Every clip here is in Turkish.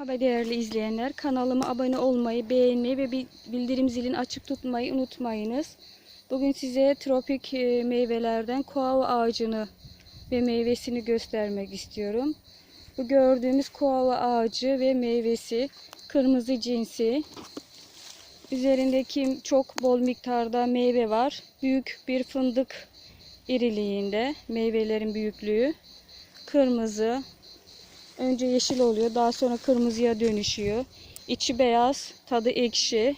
Merhaba değerli izleyenler. Kanalıma abone olmayı, beğenmeyi ve bi- bildirim zilini açık tutmayı unutmayınız. Bugün size tropik e, meyvelerden koava ağacını ve meyvesini göstermek istiyorum. Bu gördüğümüz koava ağacı ve meyvesi kırmızı cinsi. Üzerindeki çok bol miktarda meyve var. Büyük bir fındık iriliğinde meyvelerin büyüklüğü. Kırmızı, Önce yeşil oluyor, daha sonra kırmızıya dönüşüyor. İçi beyaz, tadı ekşi.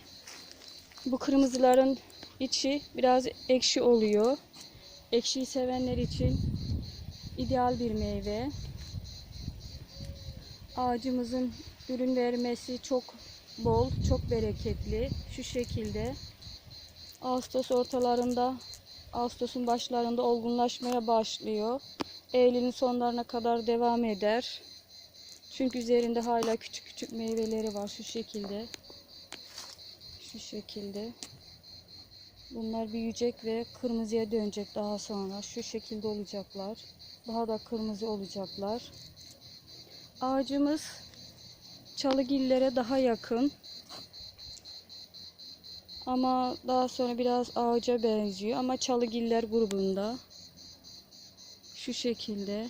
Bu kırmızıların içi biraz ekşi oluyor. Ekşiyi sevenler için ideal bir meyve. Ağacımızın ürün vermesi çok bol, çok bereketli. Şu şekilde. Ağustos ortalarında, Ağustos'un başlarında olgunlaşmaya başlıyor. Eylül'ün sonlarına kadar devam eder. Çünkü üzerinde hala küçük küçük meyveleri var şu şekilde. Şu şekilde. Bunlar büyüyecek ve kırmızıya dönecek daha sonra. Şu şekilde olacaklar. Daha da kırmızı olacaklar. Ağacımız çalıgillere daha yakın. Ama daha sonra biraz ağaca benziyor. Ama çalıgiller grubunda. Şu şekilde.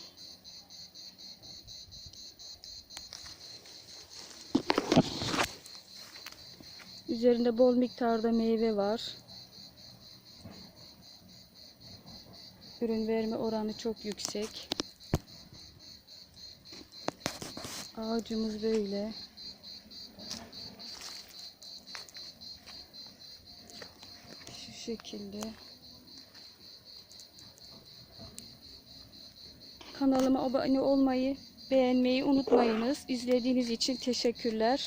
Üzerinde bol miktarda meyve var. Ürün verme oranı çok yüksek. Ağacımız böyle. Şu şekilde. Kanalıma abone olmayı, beğenmeyi unutmayınız. İzlediğiniz için teşekkürler.